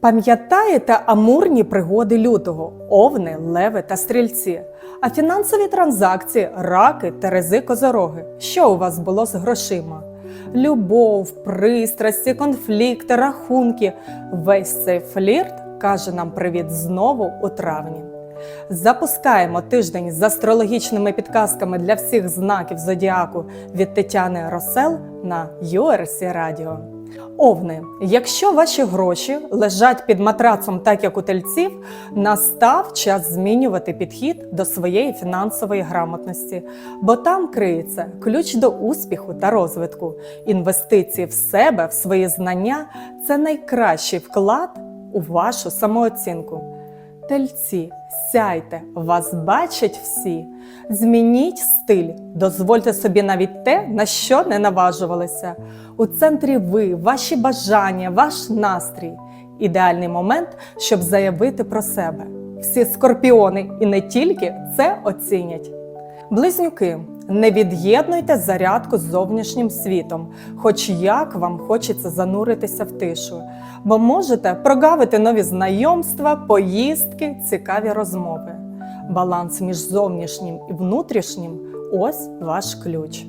Пам'ятаєте амурні пригоди лютого, овни, леви та стрільці, а фінансові транзакції, раки, терези, козороги. Що у вас було з грошима? Любов, пристрасті, конфлікти, рахунки. Весь цей флірт каже нам привіт знову у травні. Запускаємо тиждень з астрологічними підказками для всіх знаків зодіаку від Тетяни Росел на URC Radio. Овни, якщо ваші гроші лежать під матрацом, так як у тельців, настав час змінювати підхід до своєї фінансової грамотності, бо там криється ключ до успіху та розвитку. Інвестиції в себе, в свої знання це найкращий вклад у вашу самооцінку. Тельці, сяйте, вас бачать всі. Змініть стиль, дозвольте собі навіть те, на що не наважувалися. У центрі ви, ваші бажання, ваш настрій. Ідеальний момент, щоб заявити про себе. Всі скорпіони і не тільки це оцінять. Близнюки, не від'єднуйте зарядку з зовнішнім світом, хоч як вам хочеться зануритися в тишу, бо можете прогавити нові знайомства, поїздки, цікаві розмови. Баланс між зовнішнім і внутрішнім ось ваш ключ.